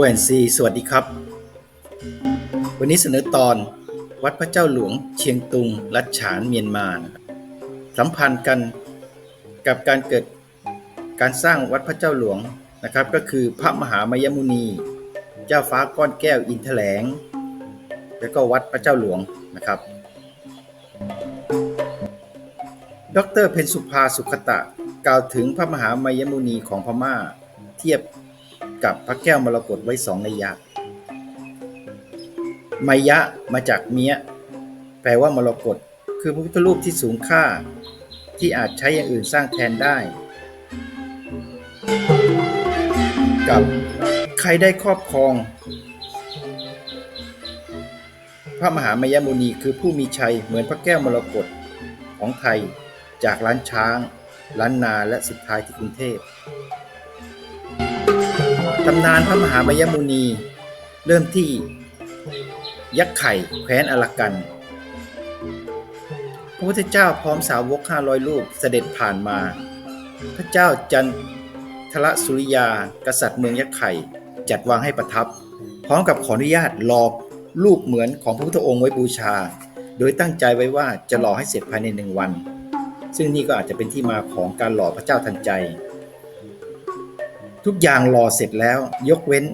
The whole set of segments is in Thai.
กูแอนซีสวัสดีครับ วันนี้เสนอตอนวัดพระเจ้าหลวงเชียงตุง รัชฉานเมียนมาสัมพันธ์กันกับการเกิดการสร้างวัดพระเจ้าหลวงนะครับ ก็คือพระมหามายมุนี เจ้าฟ้าก้อนแก้วอินทแถลง แล้วก็วัดพระเจ้าหลวงนะครับ ดรเพนสุภาสุขตะกล่าวถึงพระมหามายมุนีของพม่า เทียบ กับพระแก้วมรกตไว้สองนัยยะมายะมาจากเมียแปลว่ามรกตคือพระพุทธรูปที่สูงค่า ที่อาจใช้อย่างอื่นสร้างแทนได้ กับใครได้ครอบครอง พระมหามายมุนีคือผู้มีชัยเหมือนพระแก้วมรกตของไทย จากล้านช้างล้านนาและสุดท้ายที่กรุงเทพ ตำนานพระมหามยมุนี เริ่มที่ ยักษ์ไข่แคว้นอลกัน พระพุทธเจ้าพร้อมสาวก500รูปเสด็จผ่านมา พระเจ้าจันทรสุริยา กษัตริย์เมืองยักษ์ไข่จัดวางให้ประทับ พร้อมกับขออนุญาตหลอกรูปเหมือนของพระพุทธองค์ไว้บูชา โดยตั้งใจไว้ว่าจะหล่อให้เสร็จภายในหนึ่งวัน ซึ่งนี่ก็อาจจะเป็นที่มาของการหล่อพระเจ้าทันใจ ทุกอย่างหล่อเสร็จแล้ว ยกเว้น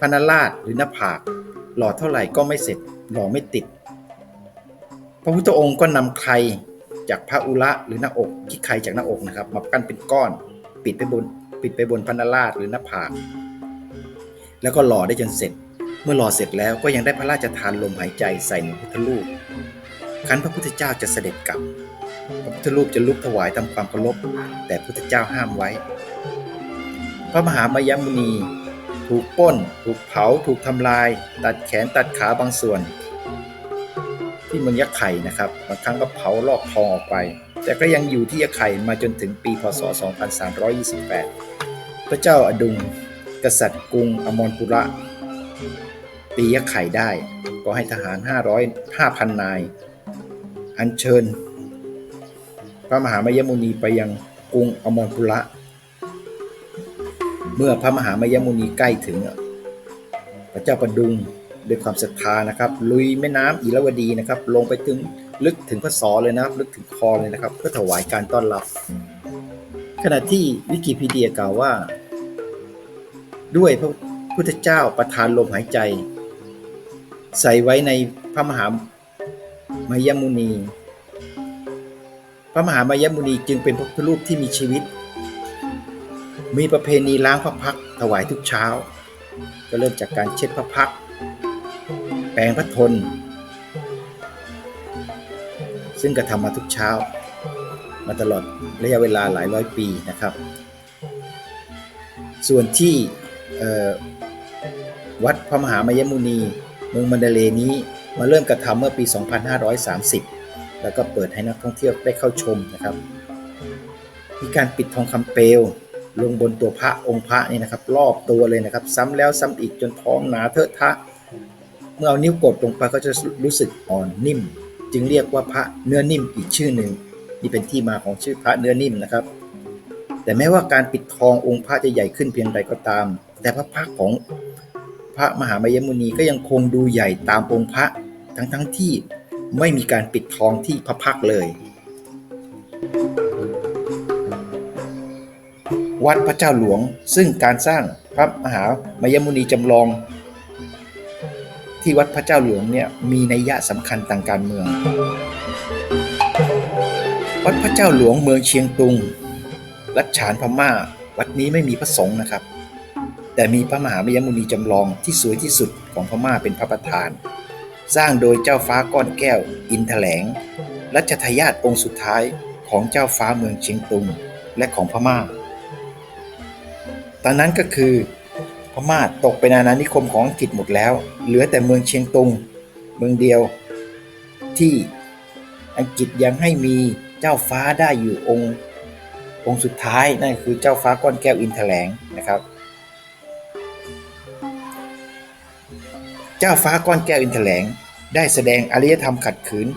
พนราชหรือหน้าผาก หล่อเท่าไหร่ก็ไม่เสร็จ หล่อไม่ติด พระพุทธองค์ก็นำใครจากพระอุระหรือหน้าอกที่ใครจากหน้าอกนะครับ มากันเป็นก้อน ปิดไปบนปิดไปบนพนราชหรือหน้าผาก แล้วก็หล่อได้จนเสร็จ เมื่อหล่อเสร็จแล้วก็ยังได้พระราชทานลมหายใจใส่ในพุทธรูปครั้นพระพุทธเจ้าจะเสด็จกลับ พระพุทธรูปจะลุกถวายทำความเคารพแต่พุทธเจ้าห้ามไว้ พระมหามายมุนี ถูกป้น ถูกเผา ถูกทำลาย ตัดแขนตัดขาบางส่วน ที่เมืองยักษ์ไข่นะครับบางครั้งก็เผาลอกทองออกไป แต่ก็ยังอยู่ที่ยักษ์ไข่มาจนถึงปีพศ 2328 พระเจ้าอดุงกษัตริย์กรุงอมรปุระปียักษ์ไข่ได้ ก็ให้ทหาร 500 5,000 นาย อัญเชิญ พระมหามายมุนีไปยังกรุงอมรปุระ เมื่อพระมหามายมุนีใกล้ถึง พระเจ้าประดุงด้วยความศรัทธานะครับ ลุยแม่น้ำอิรวดีนะครับ ลงไปถึงลึกถึงพระศอเลยนะครับ ลึกถึงคอเลยนะครับ เพื่อถวายการต้อนรับ ขณะที่วิกิพีเดียกล่าวว่า ด้วยพระพุทธเจ้าประทานลมหายใจ ใส่ไว้ในพระมหามายมุนี พระมหามายมุนีจึงเป็นพระพุทธรูปที่มีชีวิต มีประเพณีล้างพระพักถวายทุกเช้า ก็เริ่มจากการเช็ดพระพัก แปรงพระทน ซึ่งกระทำมาทุกเช้า มาตลอดระยะเวลาหลายร้อยปีนะครับ ส่วนที่วัดพระมหามายมุนีเมืองมันเดเลนี้มาเริ่มกระทำเมื่อปี 2530 แล้วก็เปิดให้นักท่องเที่ยวได้เข้าชมนะครับ มีการปิดทองคำเปลว ลงบนตัวพระองค์พระนี่นะครับ รอบตัวเลยนะครับ ซ้ำแล้วซ้ำอีกจนท้องหนาเทอะทะ เมื่อเอานิ้วกดลงไปก็จะรู้สึกอ่อนนิ่ม จึงเรียกว่าพระเนื้อนิ่มอีกชื่อหนึ่งนี่เป็นที่มาของชื่อพระเนื้อนิ่มนะครับ แต่แม้ว่าการปิดทององค์พระจะใหญ่ขึ้นเพียงใดก็ตาม แต่พระพักของพระมหามายมุนีก็ยังคงดูใหญ่ตามองค์พระทั้งทั้งที่ไม่มีการปิดทองที่พระพักเลย วัดพระเจ้าหลวง ซึ่งการสร้างพระมหามายมุนีจำลอง ที่วัดพระเจ้าหลวงเนี่ยมีนัยยะสำคัญทางการเมือง วัดพระเจ้าหลวงเมืองเชียงตุง รัชฉานพม่า วัดนี้ไม่มีพระสงฆ์นะครับ แต่มีพระมหามายมุนีจำลองที่สวยที่สุดของพม่าเป็นพระประธาน สร้างโดยเจ้าฟ้าก้อนแก้ว อินแถลงรัชทายาทองค์สุดท้ายของเจ้าฟ้าเมืองเชียงตุงและของพม่า ตอนนั้นก็คือพม่าตกเป็นอาณานิคมของอังกฤษหมดแล้ว เหลือแต่เมืองเชียงตุงเมืองเดียว ที่อังกฤษยังให้มีเจ้าฟ้าได้อยู่องค์องค์สุดท้ายนั่นคือเจ้าฟ้าก้อนแก้วอินแถลงนะครับ เจ้าฟ้าก้อนแก้วอินแถลงได้แสดงอารยธรรมขัดขืน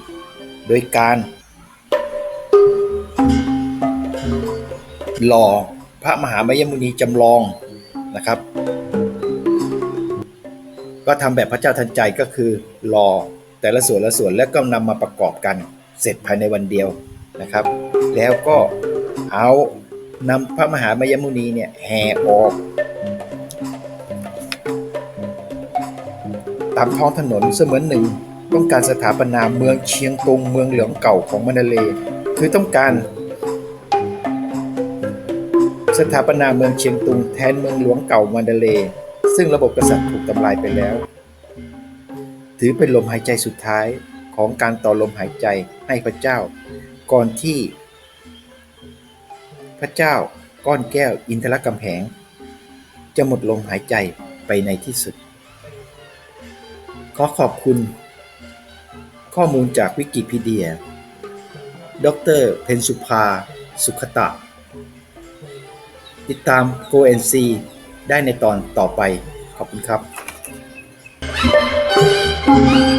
โดยการหล่อ พระมหามายมุนีจำลองนะครับ ก็ทำแบบพระเจ้าทันใจก็คือรอแต่ละส่วนละส่วนแล้วก็นำมาประกอบกันเสร็จภายในวันเดียวนะครับ แล้วก็เอานำพระมหามายมุนีเนี่ยแห่ออกตามท้องถนนเสมือนหนึ่ง ต้องการสถาปนาเมืองเชียงตุงเมืองเหลืองเก่าของมานาเลยคือต้องการ สถาปนาเมืองเชียงตุงแทนเมืองหลวงเก่ามานาเล ซึ่งระบบกษัตริย์ถูกทำลายไปแล้ว ถือเป็นลมหายใจสุดท้ายของการต่อลมหายใจให้พระเจ้า ก่อนที่ พระเจ้าก้อนแก้วอินทรกำแหง จะหมดลมหายใจไปในที่สุด ขอขอบคุณ ข้อมูลจากวิกิพีเดีย ดร เพนสุภา สุขตะ ติดตาม GoNC ได้ในตอนต่อไป ขอบคุณครับ